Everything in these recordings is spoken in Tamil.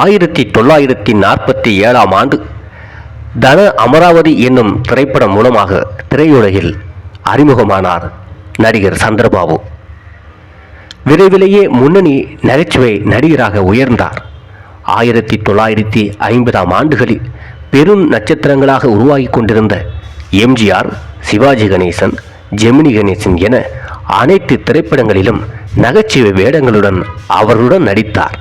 ஆயிரத்தி தொள்ளாயிரத்தி நாற்பத்தி ஏழாம் ஆண்டு தன அமராவதி என்னும் திரைப்படம் மூலமாக திரையுலகில் அறிமுகமானார் நடிகர் சந்திரபாபு. விரைவிலேயே முன்னணி நகைச்சுவை நடிகராக உயர்ந்தார். ஆயிரத்தி தொள்ளாயிரத்தி ஐம்பதாம் ஆண்டுகளில் பெரும் நட்சத்திரங்களாக உருவாகிக் கொண்டிருந்த எம்ஜிஆர் சிவாஜி கணேசன் ஜெமினி கணேசன் என அனைத்து திரைப்படங்களிலும் நகைச்சுவை வேடங்களுடன் அவர்களுடன் நடித்தார்.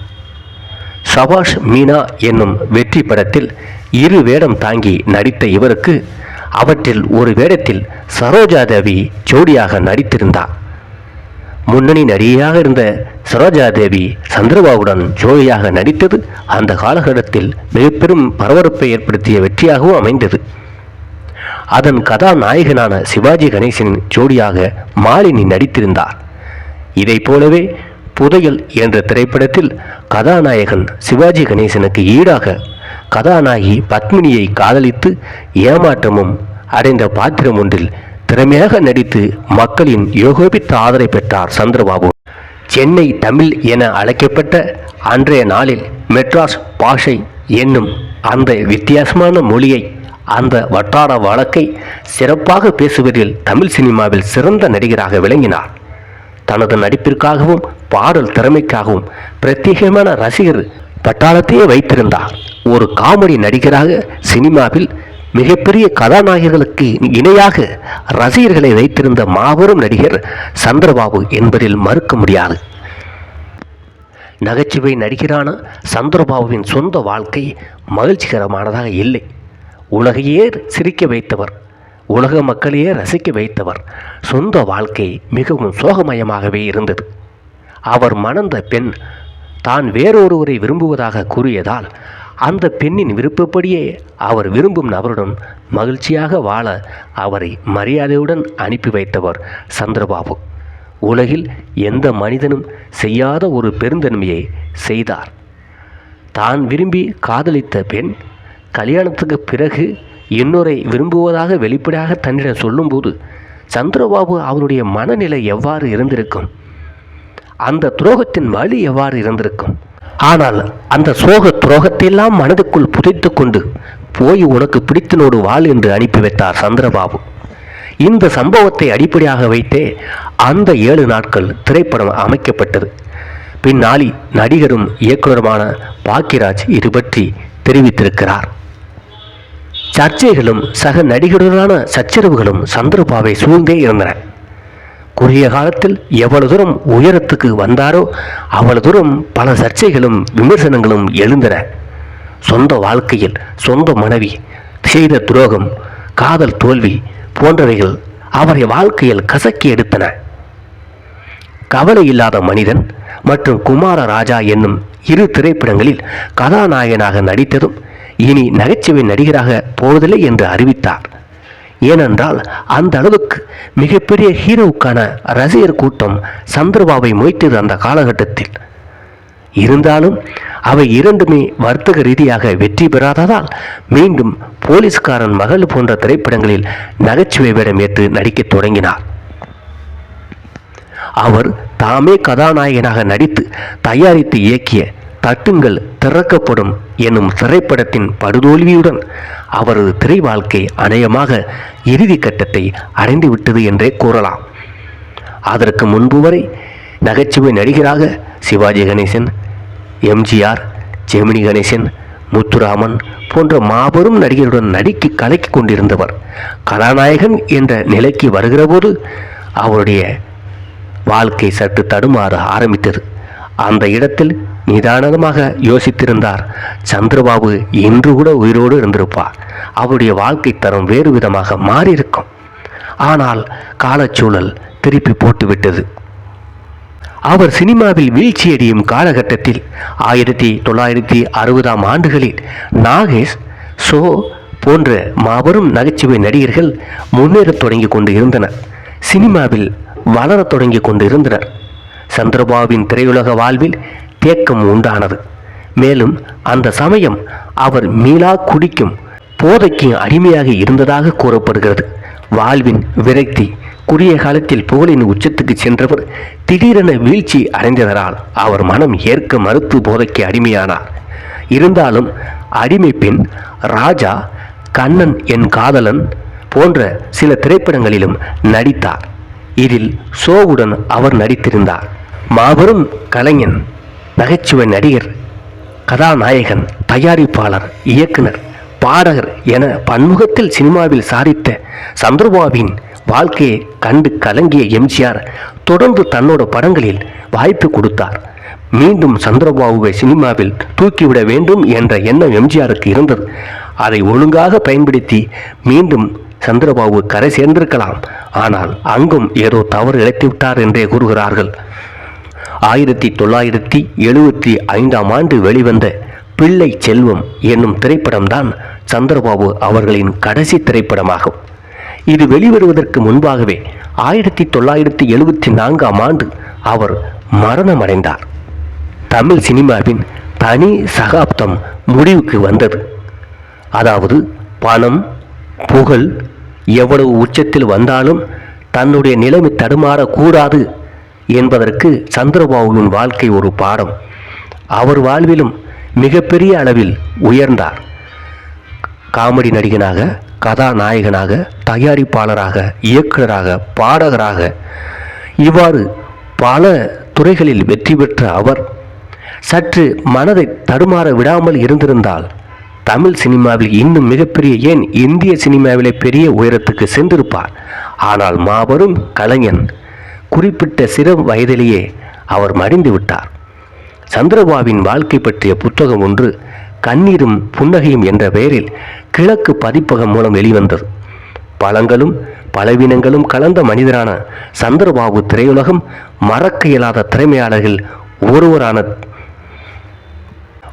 சபாஷ் மீனா என்னும் வெற்றி படத்தில் இரு வேடம் தாங்கி நடித்த இவருக்கு அவற்றில் ஒரு வேடத்தில் சரோஜாதேவி ஜோடியாக நடித்திருந்தார் முன்னணி நடிகையாக இருந்த சரோஜாதேவி சந்திரபாபுடன் ஜோடியாக நடித்தது அந்த காலகட்டத்தில் மிக பெரும் பரபரப்பை ஏற்படுத்திய வெற்றியாகவும் அமைந்தது. அதன் கதாநாயகனான சிவாஜி கணேசன் ஜோடியாக மாலினி நடித்திருந்தார். இதைப் போலவே புதையல் என்ற திரைப்படத்தில் கதாநாயகன் சிவாஜி கணேசனுக்கு ஈடாக கதாநாயகி பத்மினியை காதலித்து ஏமாற்றமும் அடைந்த பாத்திரம் ஒன்றில் திறமையாக நடித்து மக்களின் யோகோபித்த ஆதரவை பெற்றார் சந்திரபாபு. சென்னை தமிழ் என அழைக்கப்பட்ட அன்றைய நாளில் மெட்ராஸ் பாஷை என்னும் அந்த வித்தியாசமான மொழியை அந்த வட்டார வழக்கை சிறப்பாக பேசுவதில் தமிழ் சினிமாவில் சிறந்த நடிகராக விளங்கினார். தனது நடிப்பிற்காகவும் பாடல் திறமைக்காகவும் பிரத்யேகமான ரசிகர் பட்டாளத்தையே வைத்திருந்தார். ஒரு காமெடி நடிகராக சினிமாவில் மிகப்பெரிய கதாநாயகர்களுக்கு இணையாக ரசிகர்களை வைத்திருந்த மாபெரும் நடிகர் சந்திரபாபு என்பதில் மறுக்க முடியாது. நகைச்சுவை நடிகரான சந்திரபாபுவின் சொந்த வாழ்க்கை மகிழ்ச்சிகரமானதாக இல்லை. உலகையே சிரிக்க வைத்தவர் உலக மக்களையே ரசிக்க வைத்தவர். சொந்த வாழ்க்கை மிகவும் சோகமயமாகவே இருந்தது. அவர் மணந்த பெண் தான் வேறொருவரை விரும்புவதாக கூறியதால் அந்த பெண்ணின் விருப்பப்படியே அவர் விரும்பும் நபருடன் மகிழ்ச்சியாக வாழ அவரை மரியாதையுடன் அனுப்பி வைத்தவர் சந்திரபாபு. உலகில் எந்த மனிதனும் செய்யாத ஒரு பெருந்தன்மையை செய்தார். தான் விரும்பி காதலித்த பெண் கல்யாணத்துக்கு பிறகு இன்னொரை விரும்புவதாக வெளிப்படையாக தன்னிடம் சொல்லும்போது சந்திரபாபு அவருடைய மனநிலை எவ்வாறு இருந்திருக்கும்? அந்த துரோகத்தின் வழி எவ்வாறு இருந்திருக்கும்? ஆனால் அந்த சோக துரோகத்தையெல்லாம் மனதுக்குள் புதைத்து கொண்டு போய் உனக்கு பிடித்தனோடு வாழ் என்று அனுப்பி வைத்தார் சந்திரபாபு. இந்த சம்பவத்தை அடிப்படையாக வைத்தே அந்த ஏழு நாட்கள் திரைப்படம் அமைக்கப்பட்டது. பின்னாளி நடிகரும் இயக்குனருமான பாக்கியராஜ் இது பற்றி தெரிவித்திருக்கிறார். சர்ச்சைகளும் சக நடிகருடனான சச்சரவுகளும் சந்திரபாவை சூழ்ந்தே இருந்தன. குறுகிய காலத்தில் எவ்வளவு தூரம் உயரத்துக்கு வந்தாரோ அவ்வளவு தூரம் பல சர்ச்சைகளும் விமர்சனங்களும் எழுந்தன. சொந்த வாழ்க்கையில் சொந்த மனைவி செய்த துரோகம் காதல் தோல்வி போன்றவைகள் அவரை வாழ்க்கையில் கசக்கி எடுத்தன. கவலை இல்லாத மனிதன் மற்றும் குமார ராஜா என்னும் இரு திரைப்படங்களில் கதாநாயகனாக நடித்ததும் இனி நகைச்சுவை நடிகராக போவதில்லை என்று அறிவித்தார். ஏனென்றால் அந்த அளவுக்கு மிகப்பெரிய ஹீரோவுக்கான ரசிகர் கூட்டம் சந்திரபாபை மொய்த்தது அந்த காலகட்டத்தில். இருந்தாலும் அவை இரண்டுமே வர்த்தக ரீதியாக வெற்றி பெறாததால் மீண்டும் போலீஸ்காரன் மகள் போன்ற திரைப்படங்களில் நகைச்சுவை வேடம் ஏற்று நடிக்கத் தொடங்கினார். அவர் தாமே கதாநாயகனாக நடித்து தயாரித்து இயக்கிய தட்டுங்கள் திறக்கப்படும் எனும் திரைப்படத்தின் படுதோல்வியுடன் அவரது திரை வாழ்க்கை அநேகமாக இறுதி கட்டத்தை அடைந்துவிட்டது என்றே கூறலாம். அதற்கு முன்பு வரை நகைச்சுவை நடிகராக சிவாஜி கணேசன் எம்ஜிஆர் ஜெமினி கணேசன் முத்துராமன் போன்ற மாபெரும் நடிகருடன் நடிக்க கலக்கி கொண்டிருந்தவர் கதாநாயகன் என்ற நிலைக்கு வருகிறபோது அவருடைய வாழ்க்கை சற்று தடுமாற ஆரம்பித்தது. அந்த இடத்தில் நிதானமாக யோசித்திருந்தார். சந்திரபாபு இன்று கூட உயிரோடு இருந்திருப்பார். அவருடைய வாழ்க்கை தரம் வேறு விதமாக மாறியிருக்கும். ஆனால் காலச்சூழல் திருப்பி போட்டுவிட்டது. அவர் சினிமாவில் வீழ்ச்சியடையும் காலகட்டத்தில் ஆயிரத்தி தொள்ளாயிரத்தி அறுபதாம் ஆண்டுகளில் நாகேஷ் சோ போன்ற மாபெரும் நகைச்சுவை நடிகர்கள் முன்னேறத் தொடங்கி கொண்டு இருந்தனர். சினிமாவில் வளரத் தொடங்கி கொண்டு இருந்தனர். சந்திரபாபுவின் திரையுலக வாழ்வில் தேக்கம் உண்டானது. மேலும் அந்த சமயம் அவர் மீளா குடிக்கும் போதைக்கு அடிமையாக இருந்ததாக கூறப்படுகிறது. வாழ்வின் விரக்தி குறுகிய காலத்தில் புகழின் உச்சத்துக்கு சென்றவர் திடீரென வீழ்ச்சி அடைந்ததனால் அவர் மனம் ஏற்க மறுத்து போதைக்கு அடிமையானார். இருந்தாலும் அடிமை பெண் ராஜா கண்ணன் என் காதலன் போன்ற சில திரைப்படங்களிலும் நடித்தார். இதில் சோவுடன் அவர் நடித்திருந்தார். மாபெரும் கலைஞன் நகைச்சுவை நடிகர் கதாநாயகன் தயாரிப்பாளர் இயக்குனர் பாடகர் என பன்முகத்தில் சினிமாவில் சாதித்த சந்திரபாபின் வாழ்க்கையை கண்டு கலங்கிய எம்ஜிஆர் தொடர்ந்து தன்னோட படங்களில் வாய்ப்பு கொடுத்தார். மீண்டும் சந்திரபாபுவை சினிமாவில் தூக்கிவிட வேண்டும் என்ற எண்ணம் எம்ஜிஆருக்கு இருந்தது. அதை ஒழுங்காக பயன்படுத்தி மீண்டும் சந்திரபாபு கரை சேர்ந்திருக்கலாம். ஆனால் அங்கும் ஏதோ தவறு இழைத்துவிட்டார் என்றே கூறுகிறார்கள். ஆயிரத்தி தொள்ளாயிரத்தி எழுபத்தி ஐந்தாம் ஆண்டு வெளிவந்த பிள்ளை செல்வம் என்னும் திரைப்படம்தான் சந்திரபாபு அவர்களின் கடைசி திரைப்படமாகும். இது வெளிவருவதற்கு முன்பாகவே ஆயிரத்தி தொள்ளாயிரத்தி எழுபத்தி நான்காம் ஆண்டு அவர் மரணமடைந்தார். தமிழ் சினிமாவின் தனி சகாப்தம் முடிவுக்கு வந்தது. அதாவது பணம் புகழ் எவ்வளவு உச்சத்தில் வந்தாலும் தன்னுடைய நிலைமை தடுமாறக்கூடாது என்பதற்கு சந்திரபாபுவின் வாழ்க்கை ஒரு பாடம். அவர் வாழ்விலும் மிகப்பெரிய அளவில் உயர்ந்தார். காமெடி நடிகனாக கதாநாயகனாக தயாரிப்பாளராக இயக்குநராக பாடகராக இவ்வாறு பல துறைகளில் வெற்றி பெற்ற அவர் சற்று மனதை தடுமாற விடாமல் இருந்திருந்தால் தமிழ் சினிமாவில் இன்னும் மிகப்பெரிய ஏன் இந்திய சினிமாவிலே பெரிய உயரத்துக்கு சென்றிருப்பார். ஆனால் மாபெரும் கலைஞன் குறிப்பிட்ட சிறு வயதிலேயே அவர் மடிந்து விட்டார். சந்திரபாபின் வாழ்க்கை பற்றிய புத்தகம் ஒன்று கண்ணீரும் புன்னகையும் என்ற பெயரில் கிழக்கு பதிப்பகம் மூலம் வெளிவந்தது. பழங்களும் பலவீனங்களும் கலந்த மனிதரான சந்திரபாபு திரையுலகம் மறக்க இயலாத திறமையாளர்கள் ஒருவரான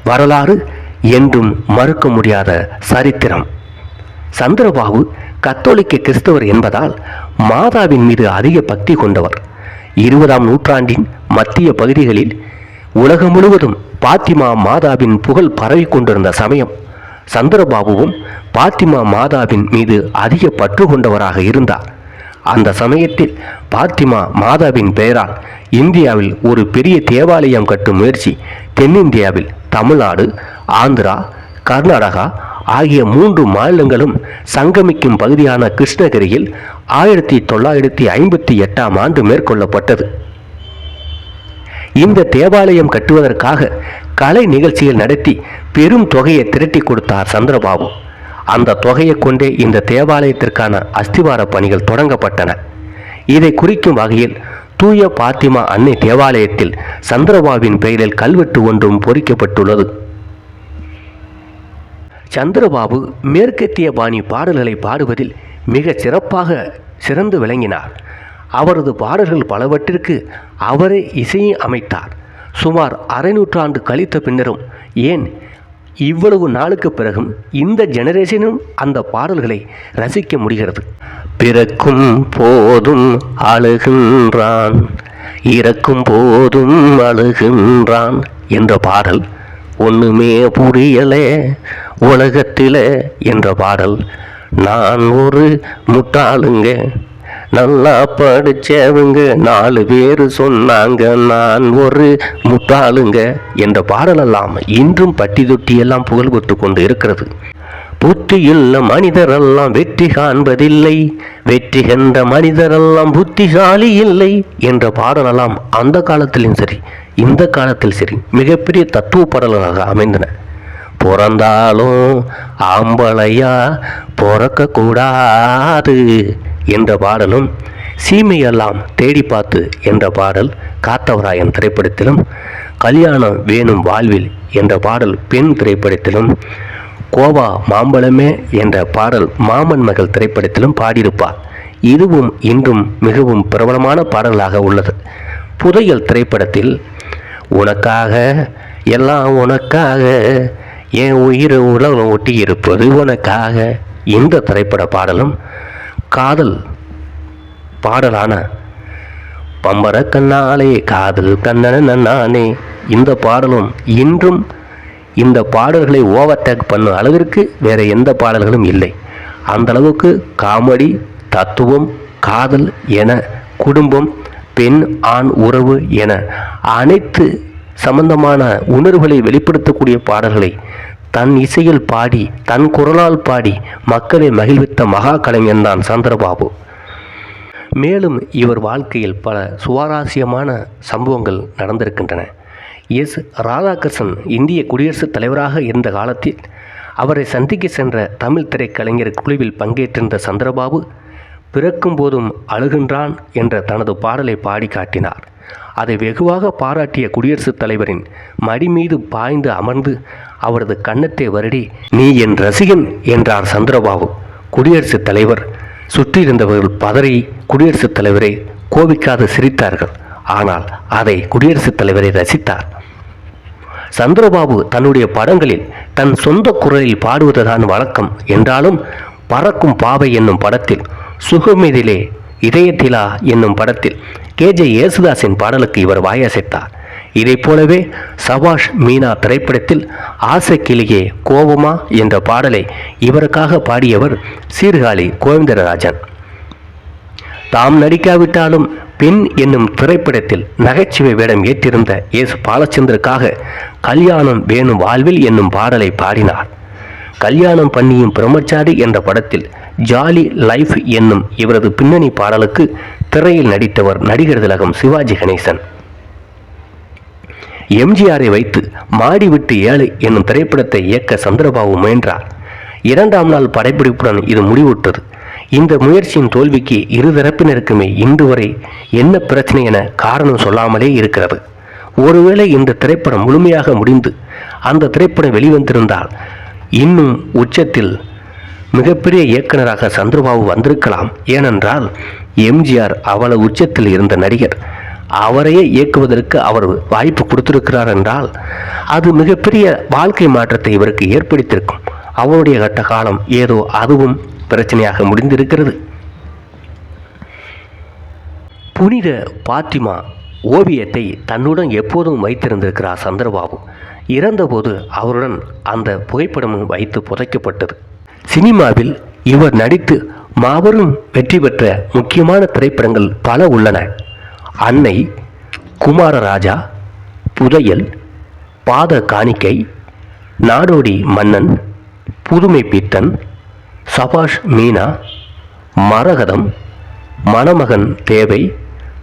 வரலாறு என்றும் மறுக்க முடியாத சரித்திரம். சந்திரபாபு கத்தோலிக்க கிறிஸ்தவர் என்பதால் மாதாவின் மீது அதிக பக்தி கொண்டவர். இருபதாம் நூற்றாண்டின் மத்திய பகுதிகளில் உலகம் முழுவதும் பாத்திமா மாதாவின் புகழ் பரவி கொண்டிருந்த சமயம். சந்திரபாபுவும் பாத்திமா மாதாவின் மீது அதிக பற்று கொண்டவராக இருந்தார். அந்த சமயத்தில் பாத்திமா மாதாவின் பெயரால் இந்தியாவில் ஒரு பெரிய தேவாலயம் கட்டும் முயற்சி தென்னிந்தியாவில் தமிழ்நாடு ஆந்திரா கர்நாடகா ஆகிய மூன்று மாநிலங்களும் சங்கமிக்கும் பகுதியான கிருஷ்ணகிரியில் ஆயிரத்தி தொள்ளாயிரத்தி ஐம்பத்தி எட்டாம் ஆண்டு மேற்கொள்ளப்பட்டது. இந்த தேவாலயம் கட்டுவதற்காக கலை நிகழ்ச்சிகள் நடத்தி பெரும் தொகையை திரட்டி கொடுத்தார் சந்திரபாபு. அந்த தொகையை கொண்டே இந்த தேவாலயத்திற்கான அஸ்திவார பணிகள் தொடங்கப்பட்டன. இதை குறிக்கும் வகையில் தூய பாத்திமா அன்னை தேவாலயத்தில் சந்திரபாபின் பெயரில் கல்வெட்டு ஒன்றும் பொறிக்கப்பட்டுள்ளது. சந்திரபாபு மேற்கத்திய பாணி பாடல்களை பாடுவதில் மிக சிறப்பாக சிறந்து விளங்கினார். அவரது பாடல்கள் பலவற்றிற்கு அவரே இசையை அமைத்தார். சுமார் அரை நூற்றாண்டு கழித்த பின்னரும் ஏன் இவ்வளவு நாளுக்கு பிறகும் இந்த ஜெனரேஷனும் அந்த பாடல்களை ரசிக்க முடிகிறது? பிறக்கும் போதும் அழுகின்றான் இறக்கும் போதும் அழுகின்றான் என்ற பாடல் ஒன்றுமே புரியலே உலகத்தில் என்ற பாடல். நான் ஒரு முட்டாளுங்க நல்லா படித்தவங்க நாலு பேர் சொன்னாங்க நான் ஒரு முட்டாளுங்க என்ற பாடலெல்லாம் இன்றும் பட்டி தொட்டி எல்லாம் புகழ் பெற்று கொண்டு இருக்கிறது. புத்தியுள்ள மனிதரெல்லாம் வெற்றி காண்பதில்லை. வெற்றி கண்ட மனிதரெல்லாம் புத்திசாலி இல்லை என்ற பாடலெல்லாம் அந்த காலத்திலும் சரி இந்த காலத்தில் சரி மிகப்பெரிய தத்துவ பாடல்களாக அமைந்தன. பிறந்தாலும் ஆம்பளையா பிறக்கக்கூடாது என்ற பாடலும் சீமையெல்லாம் தேடி பார்த்து என்ற பாடல் காத்தவராயன் திரைப்படத்திலும் கல்யாணம் வேணும் வாழ்வில் என்ற பாடல் பெண் திரைப்படத்திலும் கோவா மாம்பழமே என்ற பாடல் மாமன் மகள் திரைப்படத்திலும் பாடியிருப்பார். இதுவும் இன்றும் மிகவும் பிரபலமான பாடலாக உள்ளது. புதையல் திரைப்படத்தில் உனக்காக எல்லாம் உனக்காக என் உயிர் உலகம் ஒட்டி இருப்பது உனக்காக இந்த திரைப்பட பாடலும் காதல் பாடலான பம்பர கண்ணாலே காதல் கண்ணன நானே இந்த பாடலும் இன்றும் இந்த பாடல்களை ஓவர்டேக் பண்ணும் அளவிற்கு வேற எந்த பாடல்களும் இல்லை. அந்த அளவுக்கு காமெடி தத்துவம் காதல் என குடும்பம் பெண் ஆண் உறவு என அனைத்து சம்பந்தமான உணர்வுகளை வெளிப்படுத்தக்கூடிய பாடல்களை தன் இசையில் பாடி தன் குரலால் பாடி மக்களை மகிழ்வித்த மகா கலைஞன்தான் சந்திரபாபு. மேலும் இவர் வாழ்க்கையில் பல சுவாரஸ்யமான சம்பவங்கள் நடந்திருக்கின்றன. எஸ் ராதாகிருஷ்ணன் இந்திய குடியரசுத் தலைவராக இருந்த காலத்தில் அவரை சந்திக்க சென்ற தமிழ் திரைக்கலைஞர் குழுவில் பங்கேற்றிருந்த சந்திரபாபு பிறக்கும் போதும் அழுகின்றான் என்ற தனது பாடலை பாடி காட்டினார். அதை வெகுவாக பாராட்டிய குடியரசுத் தலைவரின் மடி மீது பாய்ந்து அமர்ந்து அவரது கன்னத்தை வருடி நீ என் ரசிகன் என்றார் சந்திரபாபு. குடியரசுத் தலைவர் சுற்றியிருந்தவர்கள் பதறி குடியரசுத் தலைவரை கோபிக்காது சிரித்தார்கள். ஆனால் அதை குடியரசுத் தலைவரை ரசித்தார். சந்திரபாபு தன்னுடைய படங்களில் தன் சொந்த குரலில் பாடுவதுதான் வழக்கம். என்றாலும் பறக்கும் பாவை என்னும் படத்தில் சுகமிதிலே இதயத்திலா என்னும் படத்தில் கேஜே யேசுதாஸின் பாடலுக்கு இவர் வாயசைத்தார். இதைப் போலவே சபாஷ் மீனா திரைப்படத்தில் ஆசை கிளியே கோபமா என்ற பாடலை இவருக்காக பாடியவர் சீர்காழி கோவிந்தராஜன். தாம் நடிக்காவிட்டாலும் பெண் என்னும் திரைப்படத்தில் நகைச்சுவை வேடம் ஏற்றிருந்த எஸ் பாலச்சந்தருக்காக கல்யாணம் வேணும் வாழ்வில் என்னும் பாடலை பாடினார். கல்யாணம் பண்ணியும் பிரம்மச்சாரி என்ற படத்தில் ஜாலி லைஃப் என்னும் இவரது பின்னணி பாடலுக்கு திரையில் நடித்தவர் நடிகர் திலகம் சிவாஜி கணேசன். எம்ஜிஆரை வைத்து மாடி விட்டு ஏழு என்னும் திரைப்படத்தை இயக்க சந்திரபாபு முயன்றார். இரண்டாம் நாள் படைப்பிடிப்புடன் இது முடிவுற்றது. இந்த முயற்சியின் தோல்விக்கு இருதரப்பினருக்குமே இன்று வரை என்ன பிரச்சனை என காரணம் சொல்லாமலே இருக்கிறது. ஒருவேளை இந்த திரைப்படம் முழுமையாக முடிந்து அந்த திரைப்படம் வெளிவந்திருந்தால் இன்னும் உச்சத்தில் மிகப்பெரிய இயக்குனராக சந்திரபாபு வந்திருக்கலாம். ஏனென்றால் எம்ஜிஆர் அவ்வளவு உச்சத்தில் இருந்த நடிகர் அவரையே இயக்குவதற்கு அவர் வாய்ப்பு கொடுத்திருக்கிறார் என்றால் அது மிகப்பெரிய வாழ்க்கை மாற்றத்தை இவருக்கு ஏற்படுத்தியிருக்கும். அவருடைய கட்ட காலம் ஏதோ அதுவும் பிரச்சனையாக முடிந்திருக்கிறது. புனித பாத்திமா ஓவியத்தை தன்னுடன் எப்போதும் வைத்திருந்திருக்கிறார் சந்திரபாபு. இறந்தபோது அவருடன் அந்த புகைப்படமும் வைத்து புதைக்கப்பட்டது. சினிமாவில் இவர் நடித்து மாபெரும் வெற்றி பெற்ற முக்கியமான திரைப்படங்கள் பல உள்ளன. அன்னை குமாரராஜா புதையல் பாத காணிக்கை நாடோடி மன்னன் புதுமை பித்தன் சபாஷ் மீனா மரகதம் மணமகன் தேவை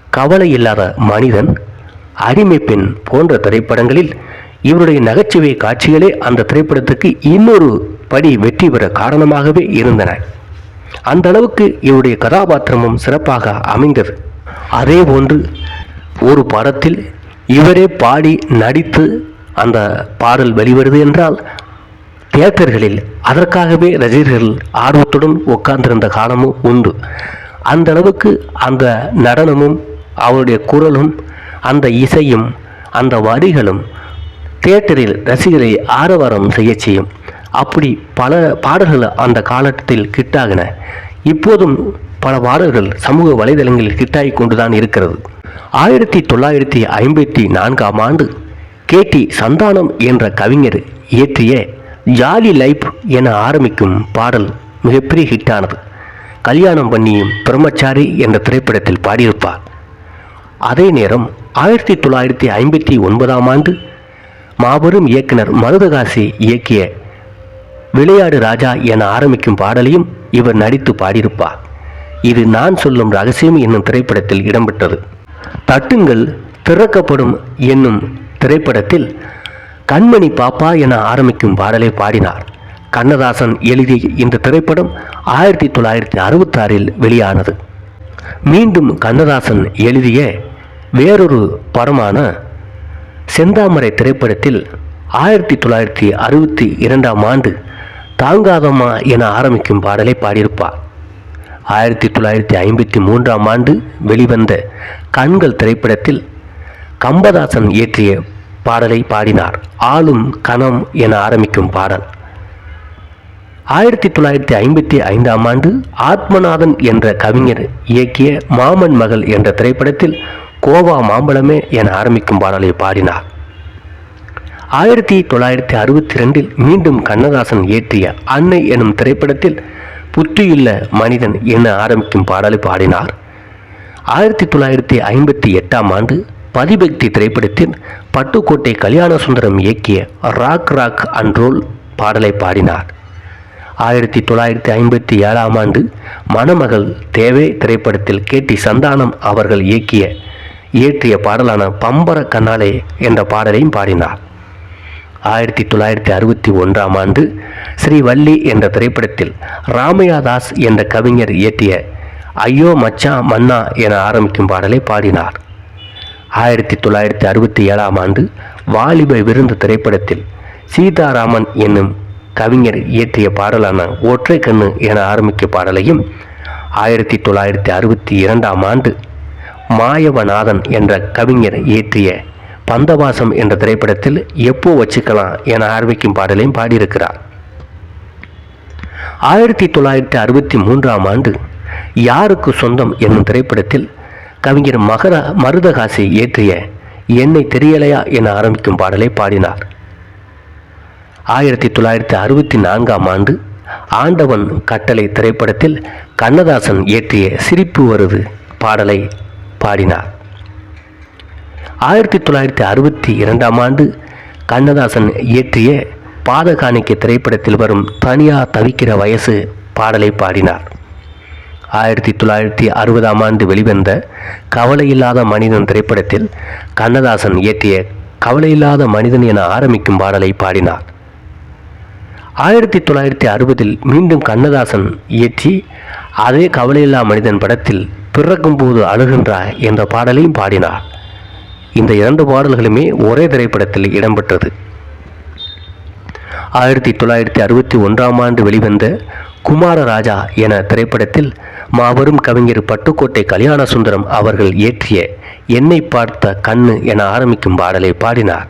கவலை இல்லாத மனிதன் அடிமை பெண் போன்ற திரைப்படங்களில் இவருடைய நகைச்சுவை காட்சிகளே அந்த திரைப்படத்துக்கு இன்னொரு படி வெற்றி பெற காரணமாகவே இருந்தன. அந்த அளவுக்கு இவருடைய கதாபாத்திரமும் சிறப்பாக அமைந்தது. அதே போன்று ஒரு படத்தில் இவரே பாடி நடித்து அந்த பாடல் வெளிவருது என்றால் தியேட்டர்களில் அதற்காகவே ரசிகர்கள் ஆர்வத்துடன் உட்கார்ந்திருந்த காலமும் உண்டு. அந்த அளவுக்கு அந்த நடனமும் அவருடைய குரலும் அந்த இசையும் அந்த வரிகளும் தியேட்டரில் ரசிகரை ஆரவாரம் செய்ய செய்யும். அப்படி பல பாடல்கள் அந்த காலத்தில் கிட்டாகின. இப்போதும் பல பாடல்கள் சமூக வலைதளங்களில் கிட்டாகி கொண்டுதான் இருக்கிறது. ஆயிரத்தி தொள்ளாயிரத்தி ஐம்பத்தி நான்காம் ஆண்டு கேடி சந்தானம் என்ற கவிஞர் இயற்றிய ஜாலி லைஃப் என ஆரம்பிக்கும் பாடல் மிகப்பெரிய ஹிட்டானது. கல்யாணம் பண்ணியும் பிரம்மச்சாரி என்ற திரைப்படத்தில் பாடியிருப்பார். அதே நேரம் ஆயிரத்தி தொள்ளாயிரத்தி ஐம்பத்தி ஒன்பதாம் ஆண்டு மாபெரும் இயக்குனர் மருதகாசி இயக்கிய விளையாடு ராஜா என ஆரம்பிக்கும் பாடலையும் இவர் நடித்து பாடியிருப்பார். இது நான் சொல்லும் ரகசியம் என்னும் திரைப்படத்தில் இடம்பெற்றது. தட்டுங்கள் திறக்கப்படும் என்னும் திரைப்படத்தில் கண்மணி பாப்பா என ஆரம்பிக்கும் பாடலை பாடினார். கண்ணதாசன் எழுதிய இந்த திரைப்படம் ஆயிரத்தி தொள்ளாயிரத்தி அறுபத்தாறில் வெளியானது. மீண்டும் கண்ணதாசன் எழுதிய வேறொரு படமான செந்தாமரை திரைப்படத்தில் ஆயிரத்தி தொள்ளாயிரத்தி அறுபத்தி இரண்டாம் ஆண்டு தாங்காதம்மா என ஆரம்பிக்கும் பாடலை பாடியிருப்பார். ஆயிரத்தி தொள்ளாயிரத்தி ஐம்பத்தி மூன்றாம் ஆண்டு வெளிவந்த கண்கள் திரைப்படத்தில் கம்பதாசன் இயற்றிய பாடலை பாடினார். ஆளும் கணம் என ஆரம்பிக்கும் பாடல். ஆயிரத்தி தொள்ளாயிரத்தி ஐம்பத்தி ஐந்தாம் ஆண்டு ஆத்மநாதன் என்ற கவிஞர் இயக்கிய மாமன் மகள் என்ற திரைப்படத்தில் கோவா மாம்பழமே என ஆரம்பிக்கும் பாடலை பாடினார். ஆயிரத்தி தொள்ளாயிரத்தி அறுபத்தி ரெண்டில் மீண்டும் கண்ணதாசன் இயற்றிய அன்னை எனும் திரைப்படத்தில் புற்றியுள்ள மனிதன் என ஆரம்பிக்கும் பாடலை பாடினார். ஆயிரத்தி தொள்ளாயிரத்தி ஐம்பத்தி எட்டாம் ஆண்டு பதிபக்தி திரைப்படத்தின் பட்டுக்கோட்டை கல்யாண சுந்தரம் இயக்கிய ராக் ராக் அண்ட் ரோல் பாடலை பாடினார். ஆயிரத்தி தொள்ளாயிரத்தி ஐம்பத்தி ஏழாம் ஆண்டு மணமகள் தேவே திரைப்படத்தில் கேட்டி சந்தானம் அவர்கள் இயக்கிய இயற்றிய பாடலான பம்பர கண்ணாலே என்ற பாடலையும் பாடினார். ஆயிரத்தி தொள்ளாயிரத்தி அறுபத்தி ஒன்றாம் ஆண்டு ஸ்ரீவள்ளி என்ற திரைப்படத்தில் ராமையா தாஸ் என்ற கவிஞர் இயற்றிய ஐயோ மச்சா மன்னா என ஆரம்பிக்கும் பாடலை பாடினார். ஆயிரத்தி தொள்ளாயிரத்தி அறுபத்தி ஏழாம் ஆண்டு வாலிப விருந்து திரைப்படத்தில் சீதாராமன் என்னும் கவிஞர் இயற்றிய பாடலான ஒற்றை கண்ணு என ஆரம்பிக்க பாடலையும் ஆயிரத்தி தொள்ளாயிரத்தி அறுபத்தி இரண்டாம் ஆண்டு மாயவநாதன் என்ற கவிஞர் இயற்றிய பந்தவாசம் என்ற திரைப்படத்தில் எப்போ வச்சுக்கலாம் என ஆரம்பிக்கும் பாடலையும் பாடியிருக்கிறார். ஆயிரத்தி தொள்ளாயிரத்தி அறுபத்தி மூன்றாம் ஆண்டு யாருக்கு சொந்தம் என்னும் திரைப்படத்தில் கவிஞர் மகர மருதகாசி இயற்றிய என்னை தெரியலையா என ஆரம்பிக்கும் பாடலை பாடினார். ஆயிரத்தி தொள்ளாயிரத்தி அறுபத்தி நான்காம் ஆண்டு ஆண்டவன் கட்டளை திரைப்படத்தில் கண்ணதாசன் இயற்றிய சிரிப்பு வருது பாடலை பாடினார். ஆயிரத்தி தொள்ளாயிரத்தி அறுபத்தி இரண்டாம் ஆண்டு கண்ணதாசன் இயற்றிய பாதகாணிக்க திரைப்படத்தில் வரும் தனியா தவிக்கிற வயசு பாடலை பாடினார். ஆயிரத்தி தொள்ளாயிரத்தி அறுபதாம் ஆண்டு வெளிவந்த கவலையில்லாத மனிதன் திரைப்படத்தில் கண்ணதாசன் இயற்றிய கவலையில்லாத மனிதன் என ஆரம்பிக்கும் பாடலை பாடினார். ஆயிரத்தி தொள்ளாயிரத்தி அறுபதில் மீண்டும் கண்ணதாசன் இயற்றி அதே கவலையில்லா மனிதன் படத்தில் பிறக்கும் போது அழுகின்றாய் என்ற பாடலையும் பாடினார். இந்த இரண்டு பாடல்களுமே ஒரே திரைப்படத்தில் இடம்பெற்றது. ஆயிரத்தி தொள்ளாயிரத்தி அறுபத்தி ஒன்றாம் ஆண்டு வெளிவந்த குமாரராஜா என திரைப்படத்தில் மாபெரும் கவிஞர் பட்டுக்கோட்டை கல்யாண சுந்தரம் அவர்கள் இயற்றிய என்னை பார்த்த கண்ணு என ஆரம்பிக்கும் பாடலை பாடினார்.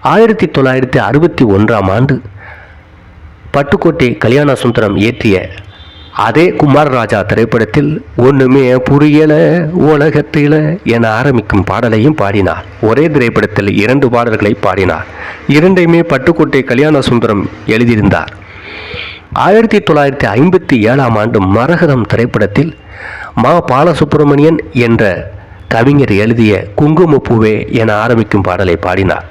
ஆயிரத்தி தொள்ளாயிரத்தி அறுபத்தி ஒன்றாம் ஆண்டு பட்டுக்கோட்டை கல்யாண சுந்தரம் இயற்றிய அதே குமாரராஜா திரைப்படத்தில் ஒன்றுமே புரியல உலகத்தில என ஆரம்பிக்கும் பாடலையும் பாடினார். ஒரே திரைப்படத்தில் இரண்டு பாடல்களை பாடினார். இரண்டையுமே பட்டுக்கோட்டை கல்யாண சுந்தரம் எழுதியிருந்தார். ஆயிரத்தி தொள்ளாயிரத்தி ஐம்பத்தி ஏழாம் ஆண்டு மரகதம் திரைப்படத்தில் மா. பாலசுப்பிரமணியன் என்ற கவிஞர் எழுதிய குங்குமப்பூவே என ஆரம்பிக்கும் பாடலை பாடினார்.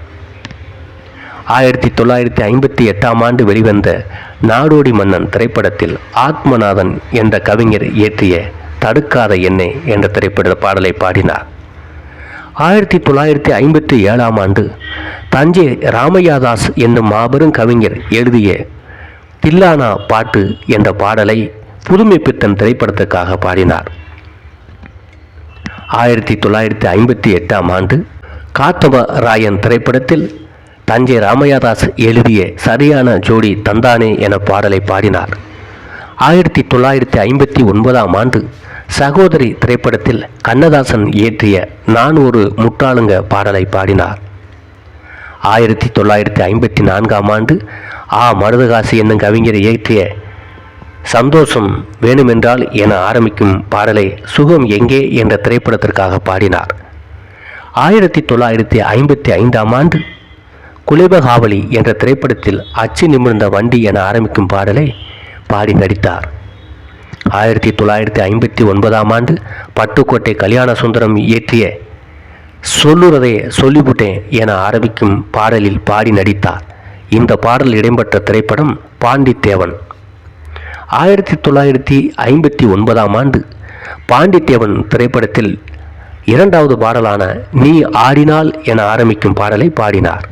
ஆயிரத்தி தொள்ளாயிரத்தி ஐம்பத்தி எட்டாம் ஆண்டு வெளிவந்த நாடோடி மன்னன் திரைப்படத்தில் ஆத்மநாதன் என்ற கவிஞர் இயற்றிய தடுக்காத எண்ணெய் என்ற திரைப்பட பாடலை பாடினார். ஆயிரத்தி தொள்ளாயிரத்தி ஐம்பத்தி ஏழாம் ஆண்டு தஞ்சை ராமையாதாஸ் என்னும் மாபெரும் கவிஞர் எழுதிய தில்லானா பாட்டு என்ற பாடலை புதுமைப்பித்தன் திரைப்படத்துக்காக பாடினார். ஆயிரத்தி தொள்ளாயிரத்தி ஐம்பத்தி எட்டாம் ஆண்டு காத்தவ ராயன் திரைப்படத்தில் தஞ்சை ராமையாதாஸ் எழுதிய சரியான ஜோடி தந்தானே என பாடலை பாடினார். ஆயிரத்தி தொள்ளாயிரத்தி ஐம்பத்தி ஒன்பதாம் ஆண்டு சகோதரி திரைப்படத்தில் கண்ணதாசன் இயற்றிய நான் ஒரு முட்டாளுங்க பாடலை பாடினார். ஆயிரத்தி தொள்ளாயிரத்தி ஐம்பத்தி நான்காம் ஆண்டு ஆ மருதகாசி என்னும் கவிஞர் இயற்றிய சந்தோஷம் வேணுமென்றால் என ஆரம்பிக்கும் பாடலை சுகம் எங்கே என்ற திரைப்படத்திற்காக பாடினார். ஆயிரத்தி தொள்ளாயிரத்தி ஐம்பத்தி ஐந்தாம் ஆண்டு குலைபகாவலி என்ற திரைப்படத்தில் அச்சு நிமிர்ந்த வண்டி என ஆரம்பிக்கும் பாடலை பாடி நடித்தார். ஆயிரத்தி தொள்ளாயிரத்தி ஐம்பத்தி ஒன்பதாம் ஆண்டு பட்டுக்கோட்டை கல்யாண சுந்தரம் இயற்றிய சொல்லுறதை சொல்லிவிட்டேன் என ஆரம்பிக்கும் பாடலில் பாடி நடித்தார். இந்த பாடல் இடம்பெற்ற திரைப்படம் பாண்டித்தேவன். ஆயிரத்தி தொள்ளாயிரத்தி ஐம்பத்தி ஒன்பதாம் ஆண்டு பாண்டித்தேவன் திரைப்படத்தில் இரண்டாவது பாடலான நீ ஆடினால் என ஆரம்பிக்கும் பாடலை பாடினார்.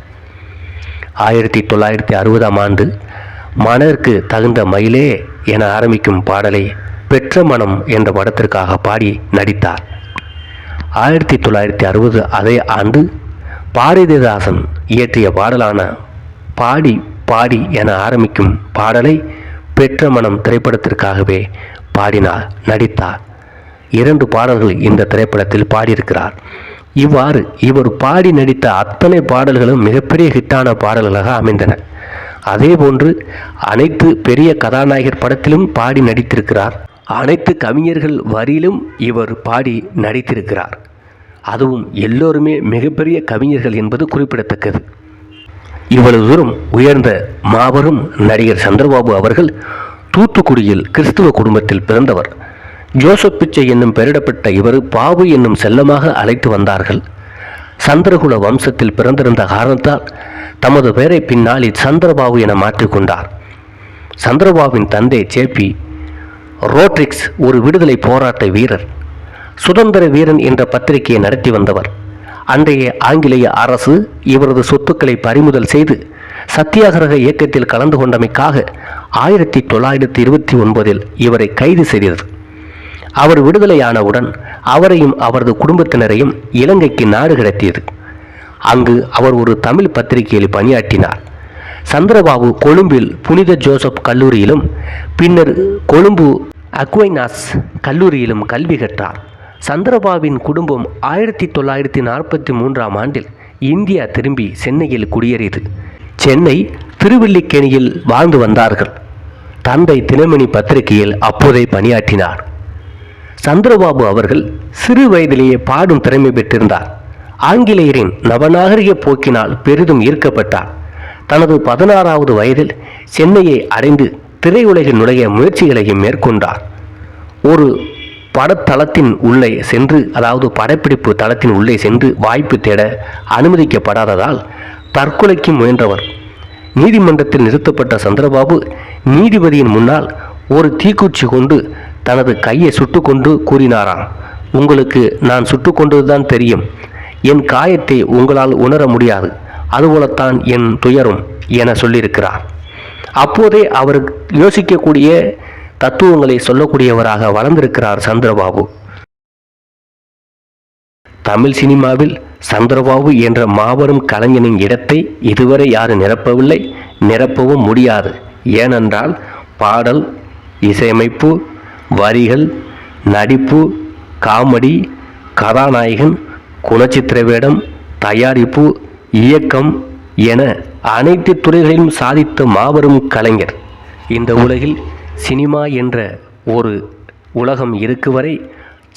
ஆயிரத்தி தொள்ளாயிரத்தி அறுபதாம் ஆண்டு மனதிற்கு தகுந்த மயிலே என ஆரம்பிக்கும் பாடலை பெற்ற மனம் என்ற படத்திற்காக பாடி நடித்தார். ஆயிரத்தி தொள்ளாயிரத்தி அறுபது அதே ஆண்டு பாரதிதாசன் இயற்றிய பாடலான பாடி பாடி என ஆரம்பிக்கும் பாடலை பெற்ற மனம் திரைப்படத்திற்காகவே பாடினார் நடித்தார். இரண்டு பாடல்கள் இந்த திரைப்படத்தில் பாடியிருக்கிறார். இவ்வாறு இவர் பாடி நடித்த அத்தனை பாடல்களும் மிகப்பெரிய ஹிட்டான பாடல்களாக அமைந்தன. அதேபோன்று அனைத்து பெரிய கதாநாயகர் படத்திலும் பாடி நடித்திருக்கிறார். அனைத்து கவிஞர்கள் வரியிலும் இவர் பாடி நடித்திருக்கிறார். அதுவும் எல்லோருமே மிகப்பெரிய கவிஞர்கள் என்பது குறிப்பிடத்தக்கது. இவ்வளவு தூரம் உயர்ந்த மாபெரும் நடிகர் சந்திரபாபு அவர்கள் தூத்துக்குடியில் கிறிஸ்துவ குடும்பத்தில் பிறந்தவர். ஜோசப் பிச்சை என்னும் பெயரிடப்பட்ட இவர் பாபு என்னும் செல்லமாக அழைத்து வந்தார்கள். சந்திரகுல வம்சத்தில் பிறந்திருந்த காரணத்தால் தமது பெயரை பின்னாளில் சந்திரபாபு என மாற்றிக்கொண்டார் சந்திரபாபுவின் தந்தை ஜேபி ரோட்ரிக்ஸ் ஒரு விடுதலை போராட்ட வீரர் சுதந்திர வீரன் என்ற பத்திரிகையை நடத்தி வந்தவர். அன்றைய ஆங்கிலேய அரசு இவரது சொத்துக்களை பறிமுதல் செய்து சத்தியாகிரக இயக்கத்தில் கலந்து கொண்டமைக்காக ஆயிரத்தி தொள்ளாயிரத்தி இருபத்தி ஒன்பதில் இவரை கைது செய்தது. அவர் விடுதலையானவுடன் அவரையும் அவரது குடும்பத்தினரையும் இலங்கைக்கு நாடு கடத்தியது. அங்கு அவர் ஒரு தமிழ் பத்திரிகையில் பணியாற்றினார். சந்திரபாபு கொழும்பில் புனித ஜோசப் கல்லூரியிலும் பின்னர் கொழும்பு அக்வைனாஸ் கல்லூரியிலும் கல்வி கற்றார். சந்திரபாபின் குடும்பம் ஆயிரத்தி தொள்ளாயிரத்தி நாற்பத்தி மூன்றாம் ஆண்டில் இந்தியா திரும்பி சென்னையில் குடியேறியது. சென்னை திருவல்லிக்கேணியில் வாழ்ந்து வந்தார்கள். தந்தை தினமணி பத்திரிகையில் அப்போதே பணியாற்றினார். சந்திரபாபு அவர்கள் சிறு வயதிலேயே பாடும் திறமை பெற்றிருந்தார். ஆங்கிலேயரின் நவநாகரிக போக்கினால் பெரிதும் ஈர்க்கப்பட்டார். தனது பதினாறாவது வயதில் சென்னையை அடைந்து திரையுலகில் நுழைய முயற்சிகளையும் மேற்கொண்டார். ஒரு படத்தளத்தின் உள்ளே சென்று அதாவது படப்பிடிப்பு தளத்தின் உள்ளே சென்று வாய்ப்பு தேட அனுமதிக்கப்படாததால் தற்கொலைக்கு முயன்றவர். நீதிமன்றத்தில் நிறுத்தப்பட்ட சந்திரபாபு நீதிபதியின் முன்னால் ஒரு தீக்குச்சி கொண்டு தனது கையை சுட்டுக்கொண்டு கூறினாராம். உங்களுக்கு நான் சுட்டுக்கொண்டதுதான் தெரியும். என் காயத்தை உங்களால் உணர முடியாது. அதுபோலத்தான் என் துயரும் என சொல்லியிருக்கிறார். அப்போதே அவர் யோசிக்கக்கூடிய தத்துவங்களை சொல்லக்கூடியவராக வளர்ந்திருக்கிறார் சந்திரபாபு. தமிழ் சினிமாவில் சந்திரபாபு என்ற மாபெரும் கலைஞனின் இடத்தை இதுவரை யாரும் நிரப்பவில்லை நிரப்பவும் முடியாது. ஏனென்றால் பாடல் இசையமைப்பு வரிகள் நடிப்பு காமெடி கதாநாயகன் குணச்சித்திர வேடம் தயாரிப்பு இயக்கம் என அனைத்து துறைகளிலும் சாதித்த மாபெரும் கலைஞர். இந்த உலகில் சினிமா என்ற ஒரு உலகம் இருக்கு வரை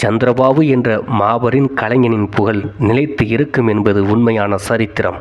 சந்திரபாபு என்ற மாபெரும் கலைஞனின் புகழ் நிலைத்து இருக்கும் என்பது உண்மையான சரித்திரம்.